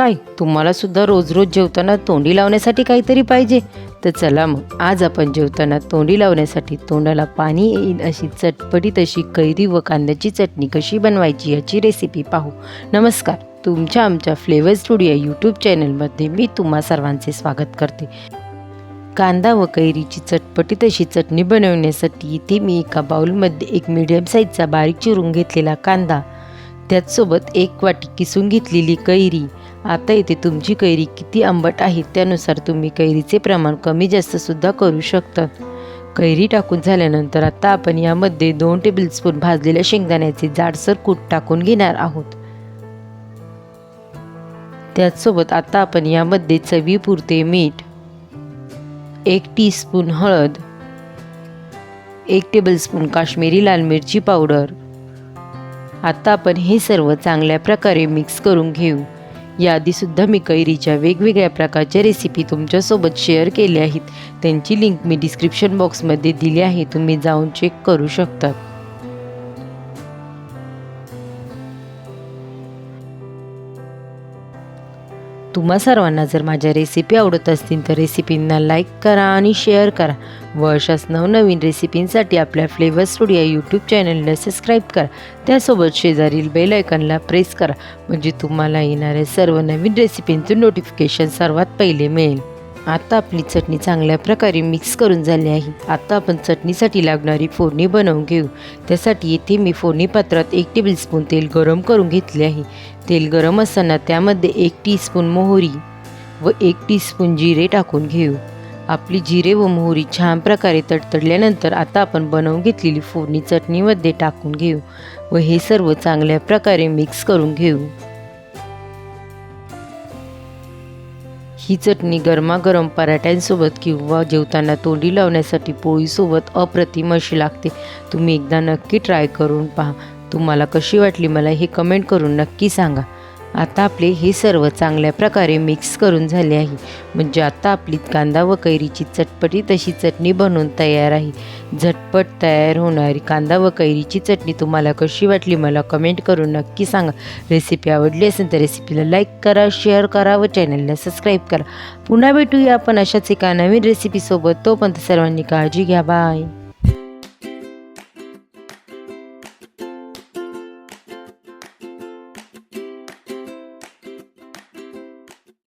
काय? तुम्हाला सुद्धा रोज रोज जेवताना तोंडी लावण्यासाठी काहीतरी पाहिजे. तर चला मग आज आपण जेवताना तोंडी लावण्यासाठी तोंडाला पाणी येईल अशी चटपटीत अशी कैरी व कांद्याची चटणी कशी बनवायची याची रेसिपी पाहू. नमस्कार तुमच्या आमच्या फ्लेवर स्टुडिओ यूट्यूब चॅनलमध्ये मी तुम्हा सर्वांचे स्वागत करते. कांदा व कैरीची चटपटीत अशी चटणी बनवण्यासाठी इथे मी एका बाउलमध्ये एक मीडियम साईजचा बारीक चिरून घेतलेला कांदा. त्याचसोबत एक वाटी किसून घेतलेली कैरी. आता इथे तुमची कैरी किती आंबट आहे त्यानुसार तुम्ही कैरीचे प्रमाण कमी जास्तसुद्धा करू शकता. कैरी टाकून झाल्यानंतर आता आपण यामध्ये दोन टेबलस्पून भाजलेल्या शेंगदाण्याचे जाडसर कूट टाकून घेणार आहोत. त्याचसोबत आता आपण यामध्ये चवीपुरते मीठ एक टीस्पून हळद एक टेबलस्पून काश्मीरी लाल मिरची पावडर. आता आपण हे सर्व चांगल्या प्रकारे मिक्स करून घेऊ. याआधीसुद्धा मी कैरीच्या वेगवेगळ्या प्रकारच्या रेसिपी तुमच्यासोबत शेअर केल्या आहेत. त्यांची लिंक मी डिस्क्रिप्शन बॉक्समध्ये दिली आहे. तुम्ही जाऊन चेक करू शकता. तुम्हा सर्वांना जर माझ्या रेसिपी आवडत असतील तर रेसिपींना लाईक करा आणि शेअर करा. व अशाच नवनवीन रेसिपींसाठी आपल्या फ्लेवर स्टुडिओ यूट्यूब चॅनलला सबस्क्राईब करा. त्यासोबत शेजारील बेल आयकनला प्रेस करा. म्हणजे तुम्हाला येणाऱ्या सर्व नवीन रेसिपींचं नोटिफिकेशन सर्वात पहिले मिळेल. आता आपली चटणी चांगल्या प्रकारे मिक्स करून झाली आहे. आता आपण चटणीसाठी लागणारी फोडणी बनवून घेऊ. त्यासाठी येथे मी फोडणी पात्रात एक टेबलस्पून तेल गरम करून घेतले आहे. तेल गरम असताना त्यामध्ये एक टीस्पून मोहरी व एक टीस्पून जिरे टाकून घेऊ. आपली जिरे व मोहरी छान प्रकारे तडतडल्यानंतर आता आपण बनवून घेतलेली फोडणी चटणीमध्ये टाकून घेऊ व हे सर्व चांगल्या प्रकारे मिक्स करून घेऊ. ही चटणी गरमागरम पराठ्यांसोबत किंवा जेवताना तोंडी लावण्यासाठी पोळीसोबत अप्रतिम अशी लागते. तुम्ही एकदा नक्की ट्राय करून पहा. तुम्हाला कशी वाटली मला हे कमेंट करून नक्की सांगा. आता आपले हे सर्व चांगल्या प्रकारे मिक्स करून झाले आहे. म्हणजे आता आपली कांदा व कैरीची चटपटी तशी चटणी बनवून तयार आहे. झटपट तयार होणारी कांदा व कैरीची चटणी तुम्हाला कशी वाटली मला कमेंट करून नक्की सांगा. रेसिपी आवडली असेल तर रेसिपीला लाईक करा शेअर करा व चॅनलला सबस्क्राईब करा. पुन्हा भेटूया आपण अशाच एका नवीन रेसिपीसोबत तोपर्यंत सर्वांनी काळजी घ्या. बाय